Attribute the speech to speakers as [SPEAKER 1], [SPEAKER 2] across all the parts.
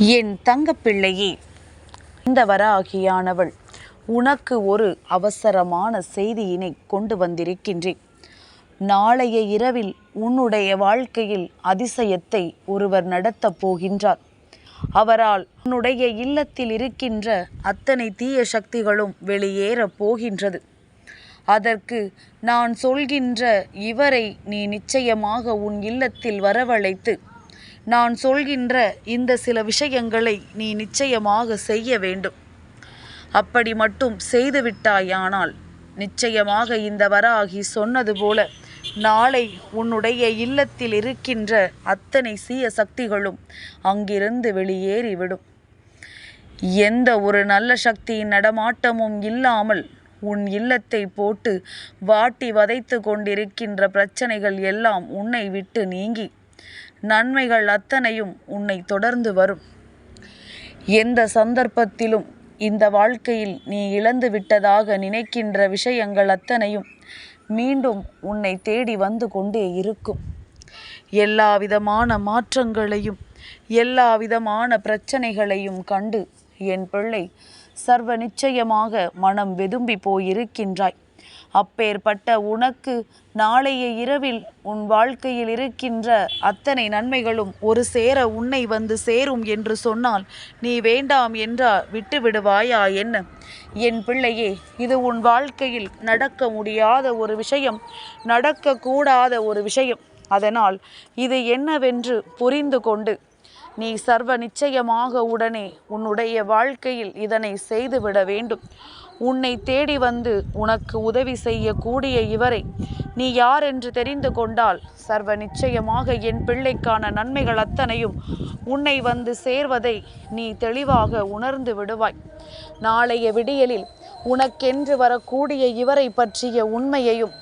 [SPEAKER 1] என் தங்கப்பிள்ளையே இந்த வராகியானவள் உனக்கு ஒரு அவசரமான செய்தியினை கொண்டு வந்திருக்கின்றேன். நாளைய இரவில் உன்னுடைய வாழ்க்கையில் அதிசயத்தை ஒருவர் நடத்தப் போகின்றார். அவரால் உன்னுடைய இல்லத்தில் இருக்கின்ற அத்தனை தீய சக்திகளும் வெளியேறப் போகின்றது. அதற்கு நான் சொல்கின்ற இவரை நீ நிச்சயமாக உன் இல்லத்தில் வரவழைத்து நான் சொல்கின்ற இந்த சில விஷயங்களை நீ நிச்சயமாக செய்ய வேண்டும். அப்படி மட்டும் செய்துவிட்டாயானால் நிச்சயமாக இந்த வராகி சொன்னது போல நாளை உன்னுடைய இல்லத்தில் இருக்கின்ற அத்தனை சீய சக்திகளும் அங்கிருந்து வெளியேறிவிடும். எந்த ஒரு நல்ல சக்தியின் நடமாட்டமும் இல்லாமல் உன் இல்லத்தை போட்டு வாட்டி வதைத்து கொண்டிருக்கின்ற பிரச்சனைகள் எல்லாம் உன்னை விட்டு நீங்கி நன்மைகள் அத்தனையும் உன்னை தொடர்ந்து வரும். எந்த சந்தர்ப்பத்திலும் இந்த வாழ்க்கையில் நீ இழந்து விட்டதாக நினைக்கின்ற விஷயங்கள் அத்தனையும் மீண்டும் உன்னை தேடி வந்து கொண்டே இருக்கும். எல்லா விதமான மாற்றங்களையும் எல்லா விதமான பிரச்சனைகளையும் கண்டு என் பிள்ளை சர்வ நிச்சயமாக மனம் வெதும்பி போயிருக்கின்றாய். அப்பேற்பட்ட உனக்கு நாளைய இரவில் உன் வாழ்க்கையில் இருக்கின்ற அத்தனை நன்மைகளும் ஒரு சேர உன்னை வந்து சேரும் என்று சொன்னால் நீ வேண்டாம் என்றா விட்டு விடுவாயா என்ன? என் பிள்ளையே இது உன் வாழ்க்கையில் நடக்க முடியாத ஒரு விஷயம் நடக்கக்கூடாத ஒரு விஷயம். அதனால் இது என்னவென்று புரிந்து கொண்டு நீ சர்வ நிச்சயமாக உடனே உன்னுடைய வாழ்க்கையில் இதனை செய்துவிட வேண்டும். உன்னை தேடி வந்து உனக்கு உதவி செய்யக்கூடிய இவரை நீ யார் என்று தெரிந்து கொண்டால் சர்வ நிச்சயமாக என் பிள்ளைக்கான நன்மைகள் அத்தனையும் உன்னை வந்து சேர்வதை நீ தெளிவாக உணர்ந்து விடுவாய். நாளைய விடியலில் உனக்கென்று வரக்கூடிய இவரை பற்றிய உண்மையையும்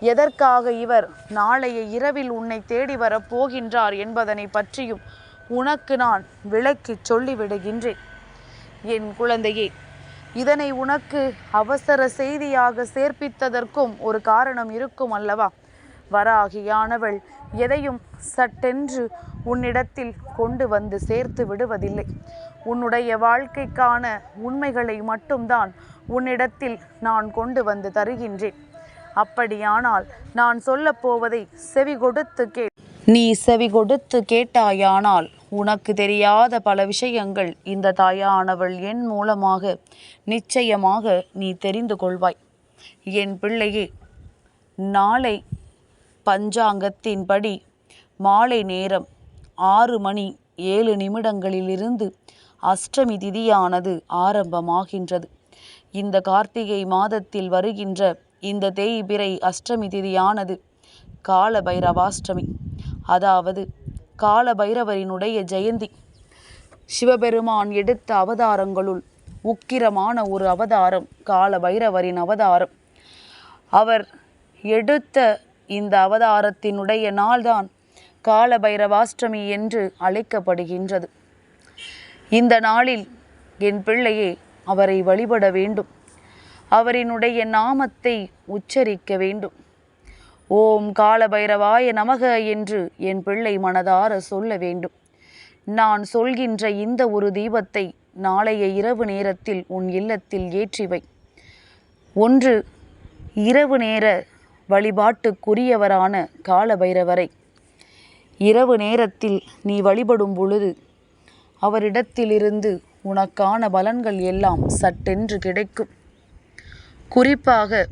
[SPEAKER 1] எதற்காக இவர் நாளைய இரவில் உன்னை தேடி வரப் போகின்றார் என்பதனை பற்றியும் உனக்கு நான் விளக்கிச் சொல்லிவிடுகின்றேன். என் குழந்தையே இதனை உனக்கு அவசர செய்தியாக சேர்ப்பித்ததற்கும் ஒரு காரணம் இருக்கும் அல்லவா? வராகியானவள் எதையும் சட்டென்று உன்னிடத்தில் கொண்டு வந்து சேர்த்து விடுவதில்லை. உன்னுடைய வாழ்க்கைக்கான உண்மைகளை மட்டும்தான் உன்னிடத்தில் நான் கொண்டு வந்து தருகின்றேன். அப்படியானால் நான் சொல்லப் போவதை செவி கொடுத்து கே நீ செவி கொடுத்து கேட்டாயானால் உனக்கு தெரியாத பல விஷயங்கள் இந்த தாயானவள் என் மூலமாக நிச்சயமாக நீ தெரிந்து கொள்வாய். என் பிள்ளையே நாளை பஞ்சாங்கத்தின்படி மாலை நேரம் ஆறு மணி ஏழு நிமிடங்களிலிருந்து அஷ்டமி திதியானது ஆரம்பமாகின்றது. இந்த கார்த்திகை மாதத்தில் வருகின்ற இந்த தேய்பிறை அஷ்டமி திதியானது கால பைரவாஷ்டமி அதாவது கால பைரவரினுடைய ஜெயந்தி. சிவபெருமான் எடுத்த அவதாரங்களுள் உக்கிரமான ஒரு அவதாரம் கால பைரவரின் அவதாரம். அவர் எடுத்த இந்த அவதாரத்தினுடைய நாள்தான் கால பைரவாஷ்டமி என்று அழைக்கப்படுகின்றது. இந்த நாளில் என் பிள்ளையே அவரை வழிபட வேண்டும். அவரினுடைய நாமத்தை உச்சரிக்க வேண்டும். ஓம் கால பைரவாய நமக என்று என் பிள்ளை மனதார சொல்ல வேண்டும். நான் சொல்கின்ற இந்த ஒரு தீபத்தை நாளைய இரவு நேரத்தில் உன் இல்லத்தில் ஏற்றிவை ஒன்று இரவு நேர வழிபாட்டுக்குரியவரான கால பைரவரை இரவு நேரத்தில் நீ வழிபடும் பொழுது அவரிடத்திலிருந்து உனக்கான பலன்கள் எல்லாம் சட்டென்று கிடைக்கும். குறிப்பாக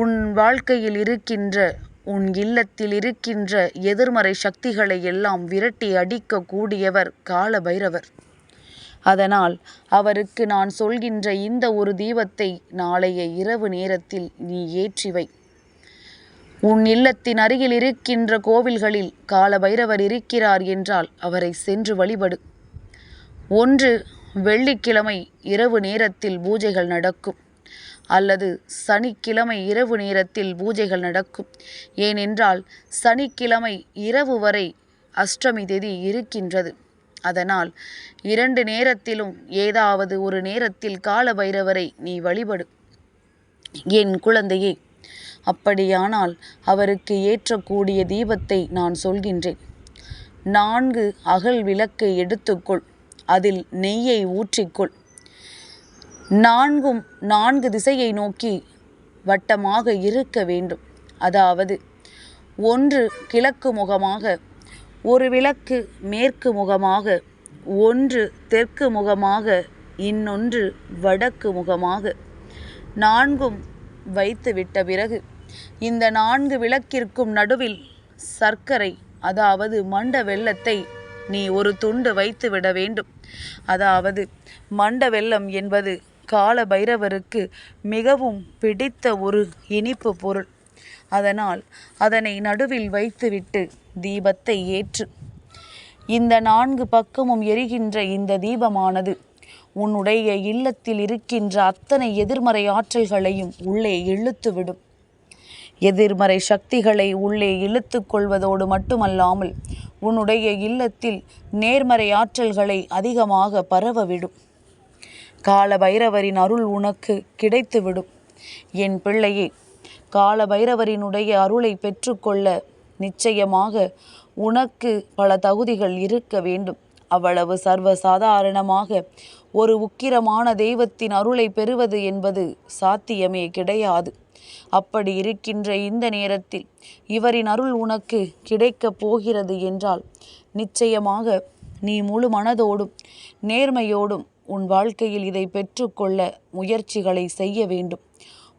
[SPEAKER 1] உன் வாழ்க்கையில் இருக்கின்ற உன் இல்லத்தில் இருக்கின்ற எதிர்மறை சக்திகளை எல்லாம் விரட்டி அடிக்கக்கூடியவர் கால பைரவர் அதனால் அவருக்கு நான் சொல்கின்ற இந்த ஒரு தீபத்தை நாளைய இரவு நேரத்தில் நீ ஏற்றி வை. உன் இல்லத்தின் அருகில் இருக்கின்ற கோவில்களில் கால பைரவர் இருக்கிறார் என்றால் அவரை சென்று வழிபடு. ஒன்று வெள்ளிக்கிழமை இரவு நேரத்தில் பூஜைகள் நடக்கும். அல்லது சனிக்கிழமை இரவு நேரத்தில் பூஜைகள் நடக்கும். ஏனென்றால் சனிக்கிழமை இரவு வரை அஷ்டமி திதி இருக்கின்றது. அதனால் இரண்டு நேரத்திலும் ஏதாவது ஒரு நேரத்தில் கால பைரவரை நீ வழிபடு. என் குழந்தையே அப்படியானால் அவருக்கு ஏற்றக்கூடிய தீபத்தை நான் சொல்கின்றேன். நான்கு அகல் விளக்கை எடுத்துக்கொள். அதில் நெய்யை ஊற்றிக்கொள். நான்கும் நான்கு திசையை நோக்கி வட்டமாக இருக்க வேண்டும். அதாவது ஒன்று கிழக்கு முகமாக ஒரு விளக்கு மேற்கு முகமாக ஒன்று தெற்கு முகமாக இன்னொன்று வடக்கு முகமாக. நான்கும் வைத்து விட்ட பிறகு இந்த நான்கு விளக்கிற்கும் நடுவில் சர்க்கரை அதாவது மண்ட வெள்ளத்தை நீ ஒரு துண்டு வைத்து விட வேண்டும். அதாவது மண்ட வெள்ளம் என்பது கால பைரவருக்கு மிகவும் பிடித்த ஒரு இனிப்பு பொருள். அதனால் அதனை நடுவில் வைத்துவிட்டு தீபத்தை ஏற்று. இந்த நான்கு பக்கமும் எரிகின்ற இந்த தீபமானது உன்னுடைய இல்லத்தில் இருக்கின்ற அத்தனை எதிர்மறை ஆற்றல்களையும் உள்ளே இழுத்துவிடும். எதிர்மறை சக்திகளை உள்ளே இழுத்து கொள்வதோடு மட்டுமல்லாமல் உன்னுடைய இல்லத்தில் நேர்மறை ஆற்றல்களை அதிகமாக பரவவிடும் கால பைரவரின் அருள் உனக்கு கிடைத்துவிடும். என் பிள்ளையே கால பைரவரினுடைய அருளை பெற்றுக்கொள்ள நிச்சயமாக உனக்கு பல தகுதிகள் இருக்க வேண்டும். அவ்வளவு சர்வ சாதாரணமாக ஒரு உக்கிரமான தெய்வத்தின் அருளை பெறுவது என்பது சாத்தியமே கிடையாது. அப்படி இருக்கின்ற இந்த நேரத்தில் இவரின் அருள் உனக்கு கிடைக்கப் போகிறது என்றால் நிச்சயமாக நீ முழு மனதோடும் நேர்மையோடும் உன் வாழ்க்கையில் இதை பெற்றுக்கொள்ள முயற்சிகளை செய்ய வேண்டும்.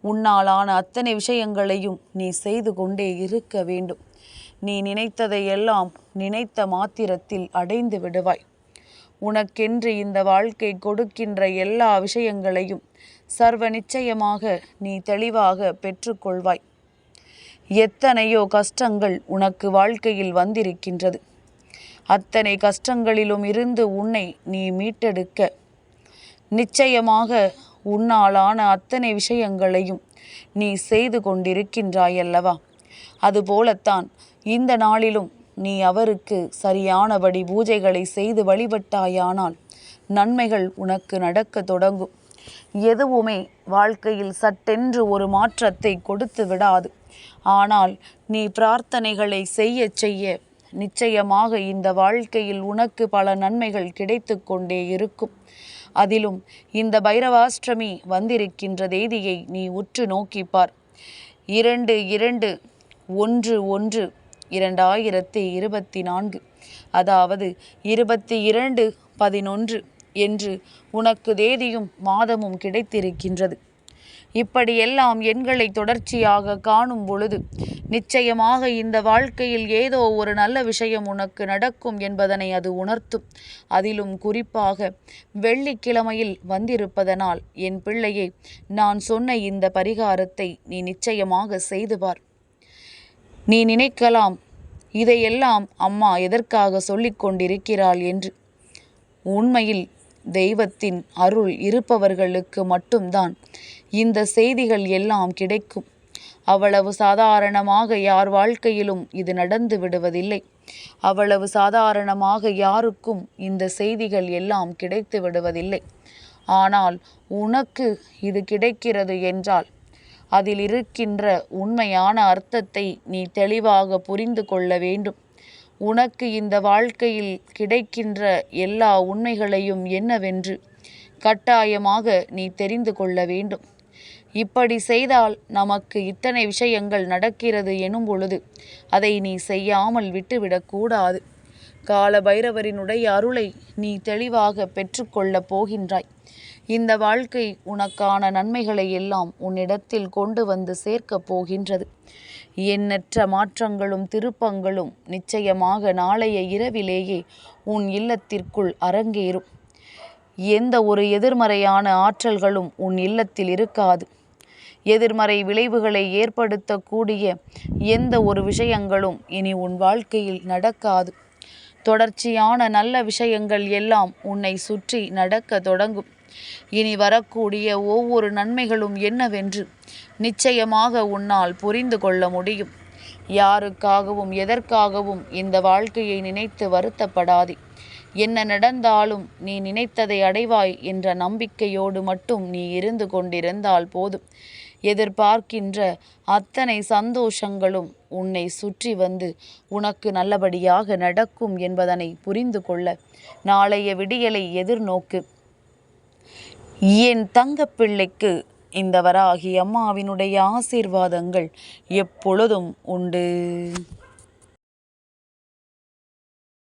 [SPEAKER 1] உன்னாலான அத்தனை விஷயங்களையும் நீ செய்து கொண்டே இருக்க வேண்டும். நீ நினைத்ததை எல்லாம் நினைத்த மாத்திரத்தில் அடைந்து விடுவாய். உனக்கென்று இந்த வாழ்க்கை கொடுக்கின்ற எல்லா விஷயங்களையும் சர்வ நிச்சயமாக நீ தெளிவாக பெற்றுக்கொள்வாய். எத்தனையோ கஷ்டங்கள் உனக்கு வாழ்க்கையில் வந்திருக்கின்றது. அத்தனை கஷ்டங்களிலும் இருந்து உன்னை நீ மீட்டெடுக்க நிச்சயமாக உன்னாலான அத்தனை விஷயங்களையும் நீ செய்து கொண்டிருக்கின்றாயல்லவா? அதுபோலத்தான் இந்த நாளிலும் நீ அவருக்கு சரியானபடி பூஜைகளை செய்து வழிபட்டாயானால் நன்மைகள் உனக்கு நடக்க தொடங்கும். எதுவுமே வாழ்க்கையில் சட்டென்று ஒரு மாற்றத்தை கொடுத்து விடாது. ஆனால் நீ பிரார்த்தனைகளை செய்ய செய்ய நிச்சயமாக இந்த வாழ்க்கையில் உனக்கு பல நன்மைகள் கிடைத்து கொண்டே இருக்கும். அதிலும் இந்த பைரவாஷ்டமி வந்திருக்கின்ற தேதியை நீ உற்று நோக்கிப்பார் இரண்டு இரண்டு ஒன்று ஒன்று இரண்டாயிரத்தி இருபத்தி நான்கு. அதாவது இருபத்தி இரண்டு பதினொன்று என்று உனக்கு தேதியும் மாதமும் கிடைத்திருக்கின்றது. இப்படியெல்லாம் எண்களை தொடர்ச்சியாக காணும் பொழுது நிச்சயமாக இந்த வாழ்க்கையில் ஏதோ ஒரு நல்ல விஷயம் உனக்கு நடக்கும் என்பதனை அது உணர்த்தும். அதிலும் குறிப்பாக வெள்ளிக்கிழமையில் வந்திருப்பதனால் என் பிள்ளையே நான் சொன்ன இந்த பரிகாரத்தை நீ நிச்சயமாக செய்து பார் நீ நினைக்கலாம் இதையெல்லாம் அம்மா எதற்காக சொல்லிக் கொண்டிருக்கிறாள் என்று. உண்மையில் தெய்வத்தின் அருள் இருப்பவர்களுக்கு மட்டும்தான் இந்த செய்திகள் எல்லாம் கிடைக்கும். அவ்வளவு சாதாரணமாக யார் வாழ்க்கையிலும் இது நடந்து விடுவதில்லை. அவ்வளவு சாதாரணமாக யாருக்கும் இந்த செய்திகள் எல்லாம் கிடைத்து விடுவதில்லை. ஆனால் உனக்கு இது கிடைக்கிறது என்றால் அதில் இருக்கின்ற உண்மையான அர்த்தத்தை நீ தெளிவாக புரிந்து கொள்ள வேண்டும். உனக்கு இந்த வாழ்க்கையில் கிடைக்கின்ற எல்லா உண்மைகளையும் என்னவென்று கட்டாயமாக நீ தெரிந்து கொள்ள வேண்டும். இப்படி செய்தால் நமக்கு இத்தனை விஷயங்கள் நடக்கிறது எனும் பொழுது அதை நீ செய்யாமல் விட்டுவிடக்கூடாது கால பைரவரினுடைய அருளை நீ தெளிவாக பெற்றுக்கொள்ளப் போகின்றாய். இந்த வாழ்க்கை உனக்கான நன்மைகளை எல்லாம் உன்னிடத்தில் கொண்டு வந்து சேர்க்கப் போகின்றது. எண்ணற்ற மாற்றங்களும் திருப்பங்களும் நிச்சயமாக நாளைய இரவிலேயே உன் இல்லத்திற்குள் அரங்கேறும். எந்த ஒரு எதிர்மறையான ஆற்றல்களும் உன் இல்லத்தில் இருக்காது. எதிர்மறை விளைவுகளை ஏற்படுத்தக்கூடிய எந்த ஒரு விஷயங்களும் இனி உன் வாழ்க்கையில் நடக்காது. தொடர்ச்சியான நல்ல விஷயங்கள் எல்லாம் உன்னை சுற்றி நடக்க தொடங்கும். இனி வரக்கூடிய ஒவ்வொரு நன்மைகளும் என்னவென்று நிச்சயமாக உன்னால் புரிந்து கொள்ள முடியும். யாருக்காகவும் எதற்காகவும் இந்த வாழ்க்கையை நினைத்து வருத்தப்படாதே. என்ன நடந்தாலும் நீ நினைத்ததை அடைவாய் என்ற நம்பிக்கையோடு மட்டும் நீ இருந்து கொண்டிருந்தால் போதும். எதிர்பார்க்கின்ற அத்தனை சந்தோஷங்களும் உன்னை சுற்றி வந்து உனக்கு நல்லபடியாக நடக்கும் என்பதனை புரிந்து கொள்ள நாளைய விடியலை எதிர்நோக்கு. என் தங்கப்பிள்ளைக்கு இந்த வராகி அம்மாவினுடைய ஆசீர்வாதங்கள் எப்பொழுதும் உண்டு.